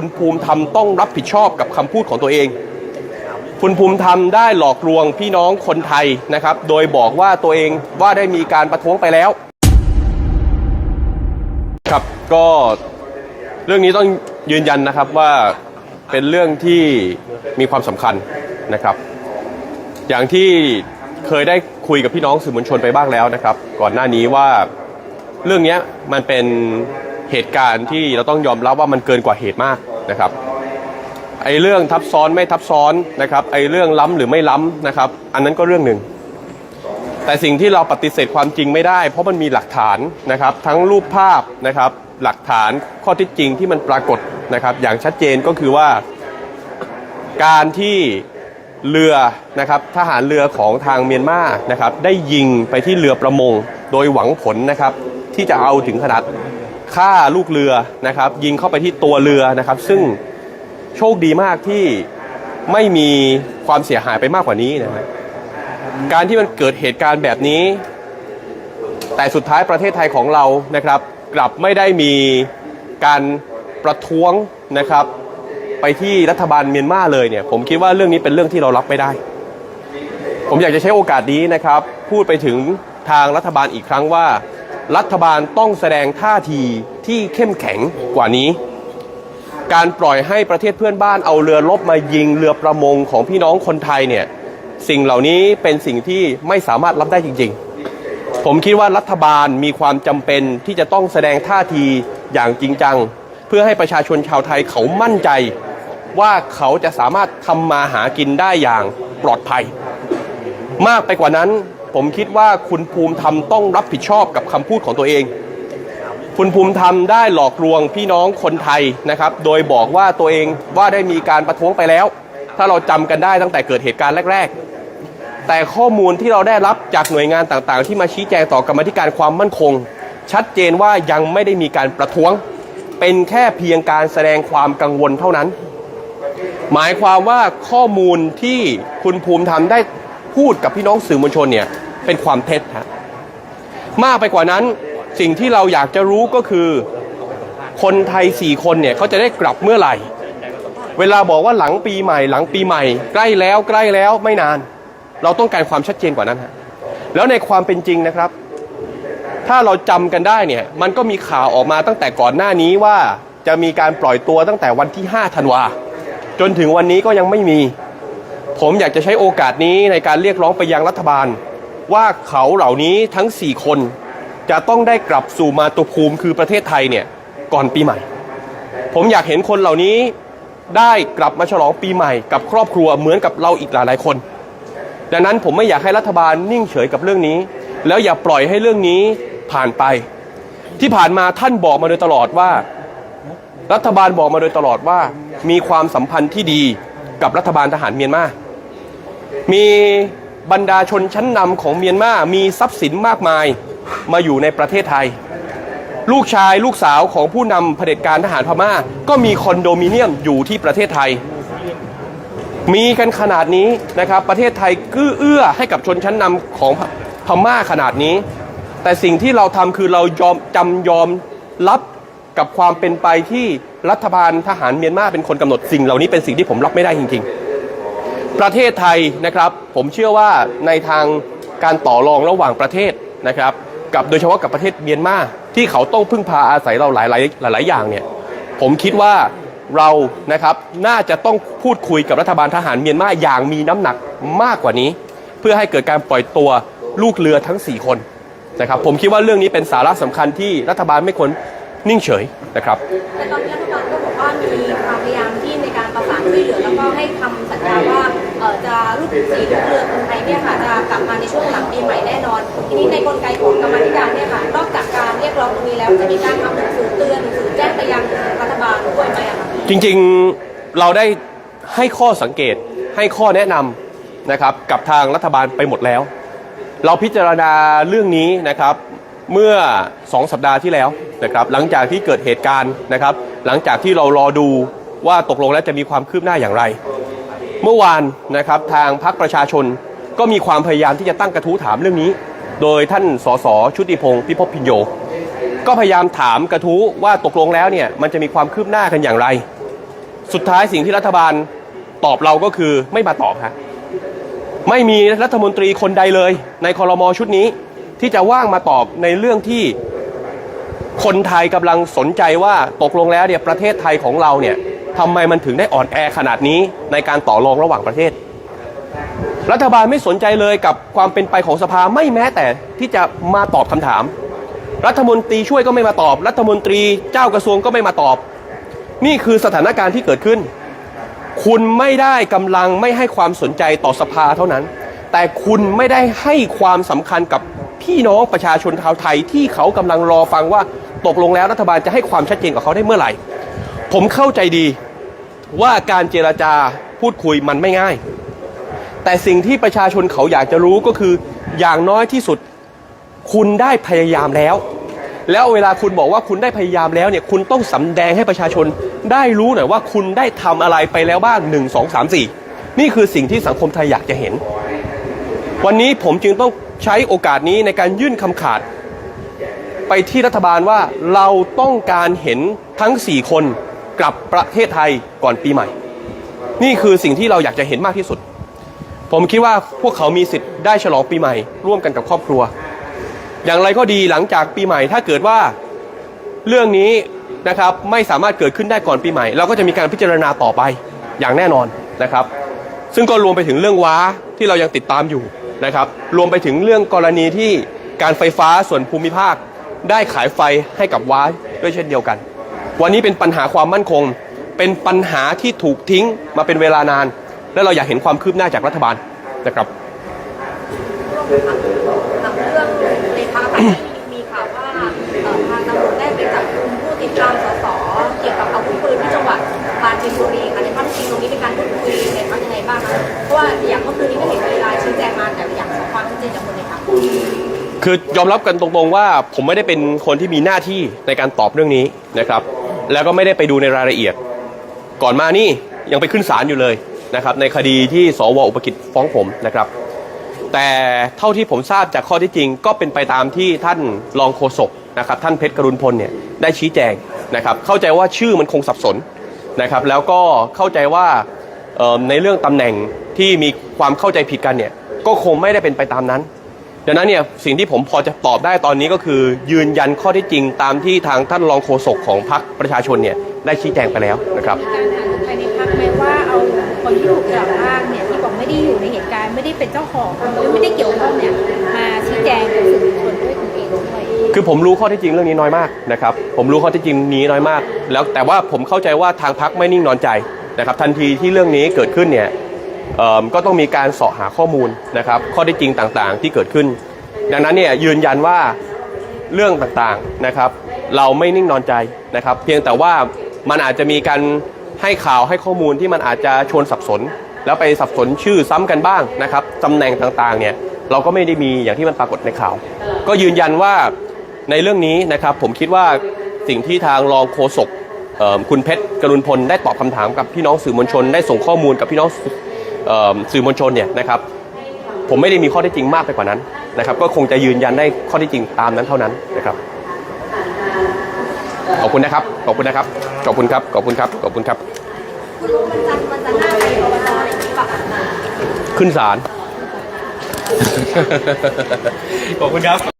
คุณภูมิธรรมต้องรับผิดชอบกับคำพูดของตัวเอง คุณภูมิธรรมได้หลอกลวงพี่น้องคนไทยนะครับ โดยบอกว่าตัวเองว่าได้มีการประท้วงไปแล้ว ครับก็เรื่องนี้ต้องยืนยันนะครับว่าเป็นเรื่องที่มีความสำคัญนะครับ อย่างที่เคยได้คุยกับพี่น้องสื่อมวลชนไปบ้างแล้วนะครับ ก่อนหน้านี้ว่าเรื่องนี้มันเป็น เหตุการณ์ที่เราต้องยอมรับว่ามันเกินกว่าเหตุมากนะครับไอ้เรื่องทับซ้อนไม่ทับซ้อนนะครับไอ้เรื่องล้ำหรือไม่ล้ำนะครับ อันนั้นก็เรื่องหนึ่ง แต่สิ่งที่เราปฏิเสธความจริงไม่ได้ เพราะมันมีหลักฐานนะครับ ทั้งรูปภาพนะครับหลักฐานข้อเที่จริงที่มันปรากฏนะครับ อย่างชัดเจนก็คือว่าการที่เรือนะครับทหารเรือของทางเมียนมานะครับ ได้ยิงไปที่เรือประมง โดยหวังผลนะครับ ที่จะเอาถึงขนาด ฆ่าลูกเรือนะครับ ยิงเข้าไปที่ตัวเรือนะครับ ซึ่งโชคดีมากที่ไม่มีความเสียหายไปมากกว่านี้นะครับการที่มันเกิดเหตุการณ์แบบนี้ แต่สุดท้ายประเทศไทยของเรานะครับ กลับไม่ได้มีการประท้วงนะครับ ไปที่รัฐบาลเมียนมาเลยเนี่ย ผมคิดว่าเรื่องนี้เป็นเรื่องที่เรารับไม่ได้ ผมอยากจะใช้โอกาสนี้นะครับ พูดไปถึงทางรัฐบาลอีกครั้งว่า รัฐบาลต้องแสดงท่าทีที่เข้มแข็งกว่านี้ การปล่อยให้ประเทศเพื่อนบ้านเอาเรือรบมายิงเรือประมงของพี่น้องคนไทยเนี่ยสิ่งเหล่านี้เป็นสิ่งที่ไม่สามารถรับได้จริง ๆ ผมคิดว่ารัฐบาลมีความจำเป็นที่จะต้องแสดงท่าทีอย่างจริงจัง เพื่อให้ประชาชนชาวไทยเขามั่นใจว่าเขาจะสามารถทำมาหากินได้อย่างปลอดภัย มากไปกว่านั้น ผมคิดว่าคุณภูมิธรรมต้องรับผิดชอบกับคำพูดของตัวเอง คุณภูมิธรรมได้หลอกลวงพี่น้องคนไทยนะครับ โดยบอกว่าตัวเองว่าได้มีการประท้วงไปแล้ว ถ้าเราจำกันได้ตั้งแต่เกิดเหตุการณ์แรก ๆ แต่ข้อมูลที่เราได้รับจากหน่วยงานต่างๆ ที่มาชี้แจงต่อกรรมาธิการความมั่นคง ชัดเจนว่ายังไม่ได้มีการประท้วง เป็นแค่เพียงการแสดงความกังวลเท่านั้น หมายความว่าข้อมูลที่คุณภูมิธรรมได้ พูดกับพี่น้องสื่อมวลชนเนี่ยเป็นความเท็จฮะมากไปกว่านั้นสิ่งที่เราอยากจะรู้ก็คือ คนไทยสี่คนเนี่ยเขาจะได้กลับเมื่อไหร่ เวลาบอกว่าหลังปีใหม่ หลังปีใหม่ ใกล้แล้วใกล้แล้วไม่นาน เราต้องการความชัดเจนกว่านั้นฮะแล้วในความเป็นจริงนะครับ ถ้าเราจำกันได้เนี่ยมันก็มีข่าวออกมาตั้งแต่ก่อนหน้านี้ว่าจะมีการปล่อยตัวตั้งแต่วันที่5ธันวาจนถึงวันนี้ก็ยังไม่มี ผมอยากจะใช้โอกาสนี้ในการเรียกร้องไปยังรัฐบาล ว่าเขาเหล่านี้ทั้ง 4 คน จะต้องได้กลับสู่มาตุภูมิคือประเทศไทยเนี่ยก่อนปีใหม่ ผมอยากเห็นคนเหล่านี้ได้กลับมาฉลองปีใหม่กับครอบครัวเหมือนกับเราอีกหลายๆคน ดังนั้นผมไม่อยากให้รัฐบาลนิ่งเฉยกับเรื่องนี้ แล้วอย่าปล่อยให้เรื่องนี้ผ่านไป ที่ผ่านมาท่านบอกมาโดยตลอดว่า รัฐบาลบอกมาโดยตลอดว่า มีความสัมพันธ์ที่ดีกับรัฐบาลทหารเมียนมา มีบรรดาชนชั้นนำของเมียนมา มีทรัพย์สินมากมายมาอยู่ในประเทศไทย ลูกชายลูกสาวของผู้นำเผด็จการทหารพม่า ก็มีคอนโดมิเนียมอยู่ที่ประเทศไทย มีกันขนาดนี้นะครับ ประเทศไทยกื้อเอื้อให้กับชนชั้นนำของพม่าขนาดนี้ แต่สิ่งที่เราทำคือเรายอมจำยอมรับกับความเป็นไปที่รัฐบาลทหารเมียนมาเป็นคนกำหนดสิ่งเหล่านี้เป็นสิ่งที่ผมรับไม่ได้จริง ๆ ประเทศไทยนะครับ ผมเชื่อว่าในทางการต่อรองระหว่างประเทศนะครับ กับโดยเฉพาะกับประเทศเมียนมาที่เขาต้องพึ่งพาอาศัยเราหลายๆหลายอย่างเนี่ยผมคิดว่าเรานะครับน่าจะต้องพูดคุยกับรัฐบาลทหารเมียนมาอย่างมีน้ำหนักมากกว่านี้ เพื่อให้เกิดการปล่อยตัวลูกเรือทั้ง 4 คนนะครับผมคิดว่าเรื่องนี้เป็นสาระสำคัญที่รัฐบาลไม่ควรนิ่งเฉยนะครับแต่ตอนนี้รัฐบาลก็บอกว่ามีความพยายามที่ในการประสานช่วยเหลือแล้วก็ให้คำสัญญาว่า ลูกสีลูกเรือคนไทยเนี่ยค่ะจะกลับมาในช่วงหลังปีใหม่แน่นอน ทีนี้ในกลไกของกรรมธิการเนี่ยค่ะนอกจากการเรียกร้องตรงนี้แล้วจะมีการทำหนังสือเตือนหนังสือแจ้งไปยังรัฐบาลด้วยไหมอะคะจริงๆเราได้ให้ข้อสังเกตให้ข้อแนะนำนะครับกับทางรัฐบาลไปหมดแล้ว เราพิจารณาเรื่องนี้นะครับเมื่อ 2 สัปดาห์ที่แล้วนะครับหลังจากที่เกิดเหตุการณ์นะครับ หลังจากที่เรารอดูว่าตกลงแล้วจะมีความคืบหน้าอย่างไร เมื่อวานนะครับทางพรรคประชาชนก็มีความพยายามที่จะตั้งกระทู้ถามเรื่องนี้ โดยท่านสสชุติพงศ์พิพพินโย ก็พยายามถามกระทู้ว่าตกลงแล้วเนี่ยมันจะมีความคืบหน้ากันอย่างไร สุดท้ายสิ่งที่รัฐบาลตอบเราก็คือไม่มาตอบฮะไม่มีรัฐมนตรีคนใดเลย ในคอรมอชุดนี้ ที่จะว่างมาตอบในเรื่องที่คนไทยกำลังสนใจว่าตกลงแล้วเนี่ยประเทศไทยของเราเนี่ย ทำไมมันถึงได้อ่อนแอขนาดนี้ในการต่อรองระหว่างประเทศ รัฐบาลไม่สนใจเลยกับความเป็นไปของสภาไม่แม้แต่ที่จะมาตอบคำถาม รัฐมนตรีช่วยก็ไม่มาตอบ รัฐมนตรีเจ้ากระทรวงก็ไม่มาตอบ นี่คือสถานการณ์ที่เกิดขึ้น คุณไม่ได้กำลังไม่ให้ความสนใจต่อสภาเท่านั้น แต่คุณไม่ได้ให้ความสำคัญกับพี่น้องประชาชนชาวไทยที่เขากำลังรอฟังว่าตกลงแล้วรัฐบาลจะให้ความชัดเจนกับเขาได้เมื่อไหร่ ผมเข้าใจดี ว่าการเจรจาพูดคุยมันไม่ง่าย แต่สิ่งที่ประชาชนเขาอยากจะรู้ก็คืออย่างน้อยที่สุด คุณได้พยายามแล้ว แล้วเวลาคุณบอกว่าคุณได้พยายามแล้วเนี่ยคุณต้องสำแดงให้ประชาชนได้รู้หน่อยว่าคุณได้ทำอะไรไปแล้วบ้างหนึ่งสองสามสี่นี่คือสิ่งที่สังคมไทยอยากจะเห็น วันนี้ผมจึงต้องใช้โอกาสนี้ในการยื่นคำขาด ไปที่รัฐบาลว่าเราต้องการเห็นทั้ง 4 คน กลับประเทศไทยก่อนปีใหม่ นี่คือสิ่งที่เราอยากจะเห็นมากที่สุด ผมคิดว่าพวกเขามีสิทธิ์ได้ฉลองปีใหม่ ร่วมกันกับครอบครัว อย่างไรก็ดีหลังจากปีใหม่ ถ้าเกิดว่าเรื่องนี้นะครับไม่สามารถเกิดขึ้นได้ก่อนปีใหม่ เราก็จะมีการพิจารณาต่อไปอย่างแน่นอนนะครับ ซึ่งก็รวมไปถึงเรื่องว้าที่เรายังติดตามอยู่นะครับ รวมไปถึงเรื่องกรณีที่การไฟฟ้าส่วนภูมิภาค ได้ขายไฟให้กับว้าด้วยเช่นเดียวกัน วันนี้เป็นปัญหาความมั่นคง เป็นปัญหาที่ถูกทิ้งมาเป็นเวลานาน และเราอยากเห็นความคืบหน้าจากรัฐบาลนะครับทำเรื่องในภาคที่มีข่าวว่าเอ่อทางตำรวจได้ไปจับกลุ่มผู้ติดตามสสเกี่ยวกับอาวุธปืนที่จังหวัดปราจีนบุรีค่ะในภาคจริงตรงนี้เป็นการพูดคุยในพักยังไงบ้างคะเพราะว่าอย่างเมื่อคืนนี้ก็เห็นเวลาชี้แจงมาแต่อยากขอความชัดเจนจากคนในพักคือยอมรับกันตรงๆว่าผมไม่ได้เป็นคนที่มีหน้าที่ในการตอบเรื่องนี้นะครับ แล้วก็ไม่ได้ไปดูในรายละเอียด ก่อนมานี่ยังไปขึ้นศาลอยู่เลยนะครับในคดีที่สวอุปกิจฟ้องผมนะครับ แต่เท่าที่ผมทราบจากข้อที่จริง ก็เป็นไปตามที่ท่านรองโฆษกนะครับท่านเพชรกรุณพลเนี่ยได้ชี้แจงนะครับ เข้าใจว่าชื่อมันคงสับสนนะครับ แล้วก็เข้าใจว่าในเรื่องตำแหน่งที่มีความเข้าใจผิดกันเนี่ยก็คงไม่ได้เป็นไปตามนั้น ดังนั้นเนี่ยสิ่งที่ผมพอจะตอบได้ตอนนี้ก็คือยืนยันข้อเที่จริงตามที่ทางท่านรองโฆษกของพรรคประชาชนเนี่ยได้ชี้แจงไปแล้วนะครับมีการหารือภายในพักไหมว่าเอาคนที่ถูกกล่าวอ้างเนี่ยที่บอกไม่ได้อยู่ในเหตุการณ์ไม่ได้เป็นเจ้าของหรือไม่ได้เกี่ยวข้องเนี่ยมาชี้แจงกับสื่อมวลชนด้วยตนเองด้วยคือผมรู้ข้อเที่จริงเรื่องนี้น้อยมากนะครับผมรู้ข้อเที่จริงนี้น้อยมาก แล้วแต่ว่าผมเข้าใจว่าทางพักไม่นิ่งนอนใจนะครับทันทีที่เรื่องนี้เกิดขึ้นเนี่ยเอิ่ม ก็ต้องมีการเสาะหาข้อมูลนะครับ ข้อเท็จริงต่างๆที่เกิดขึ้น ดังนั้นเนี่ยยืนยันว่าเรื่องต่างๆนะครับ เราไม่นิ่งนอนใจนะครับ เพียงแต่ว่ามันอาจจะมีการให้ข่าวให้ข้อมูลที่มันอาจจะชวนสับสน แล้วไปสับสนชื่อซ้ำกันบ้างนะครับตำแหน่งต่างๆเนี่ยเราก็ไม่ได้มีอย่างที่มันปรากฏในข่าว ก็ยืนยันว่าในเรื่องนี้นะครับผมคิดว่าสิ่งที่ทางรองโฆษกคุณเพชรกรุณพลได้ตอบคำถามกับพี่น้องสื่อมวลชน ได้ส่งข้อมูลกับพี่น้อง สื่อมวลชนเนี่ยนะครับผมไม่ได้มีข้อท็จจริงมากไปกว่านั้นนะครับ ก็คงจะยืนยันได้ข้อท็จจริงตามนั้นเท่านั้นนะครับขอบคุณนะครับ ขอบคุณนะครับ ขอบคุณครับ ขอบคุณครับ ขอบคุณครับขึ้นศาลขอบคุณครับ